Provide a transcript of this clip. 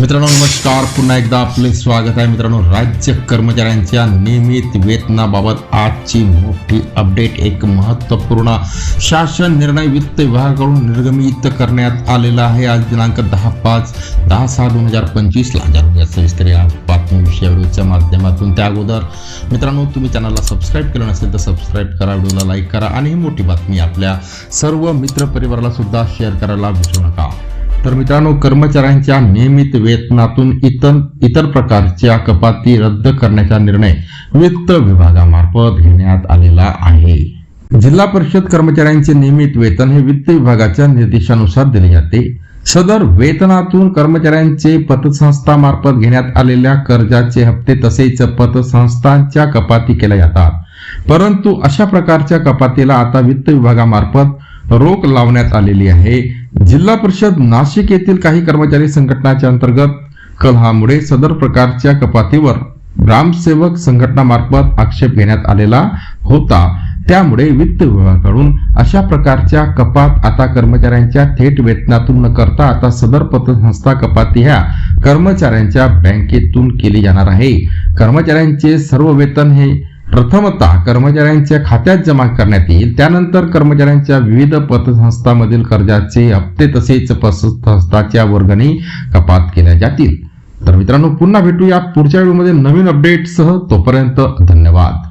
मित्रांनो नमस्कार. पुन्हा एकदा आपले स्वागत आहे. मित्रांनो राज्य कर्मचाऱ्यांच्या नियमित वेतनाबाबत आजची मोठी अपडेट एक महत्त्वपूर्ण शासन निर्णय वित्त विभागाकडून निर्गमित करण्यात आलेला आहे. आज दिनांक दहा पाच दहा सहा दोन हजार पंचवीसला जाणूया सविस्तर या बातमीविषयी व्हिडिओच्या माध्यमातून त्या अगोदर. मित्रांनो तुम्ही चॅनलला सबस्क्राईब केलं नसेल तर सबस्क्राईब करा व्हिडिओला लाईक करा आणि ही मोठी बातमी आपल्या सर्व मित्रपरिवाराला सुद्धा शेअर करायला विसरू नका. तर मित्रांनो कर्मचाऱ्यांच्या नियमित वेतनातून इतर इतर प्रकारच्या कपाती रद्द करण्याचा निर्णय वित्त विभागामार्फत घेण्यात आलेला आहे. जिल्हा परिषद कर्मचाऱ्यांचे नियमित वेतन हे वित्त विभागाच्या निर्देशानुसार दिले जाते. सदर वेतनातून कर्मचाऱ्यांचे पतसंस्थामार्फत घेण्यात आलेल्या कर्जाचे हप्ते तसेच पतसंस्थांच्या कपाती केल्या जातात. परंतु अशा प्रकारच्या कपातीला आता वित्त विभागामार्फत रोख लावण्यात आलेली आहे. जिल्हा परिषद नाशिक येथील काही कर्मचारी संघटनाच्या अंतर्गत कलहामुळे सदर प्रकारच्या कपातीवर ग्रामसेवक संघटनामार्फत आक्षेप घेण्यात आलेला होता. त्यामुळे वित्त विभागाकडून अशा प्रकारच्या कपात आता कर्मचाऱ्यांच्या थेट वेतनातून न करता आता सदर पतसंस्था कपाती ह्या कर्मचाऱ्यांच्या बँकेतून केली जाणार आहे. कर्मचाऱ्यांचे सर्व वेतन हे प्रथमतः कर्मचाऱ्यांच्या खात्यात जमा करण्यात येईल. त्यानंतर कर्मचाऱ्यांच्या विविध पतसंस्थांमधील कर्जाचे हप्ते तसेच पतसंस्थाच्या वर्गणी कपात केल्या जातील. तर मित्रांनो पुन्हा भेटूया पुढच्या व्हिडिओमध्ये नवीन अपडेटसह तोपर्यंत धन्यवाद.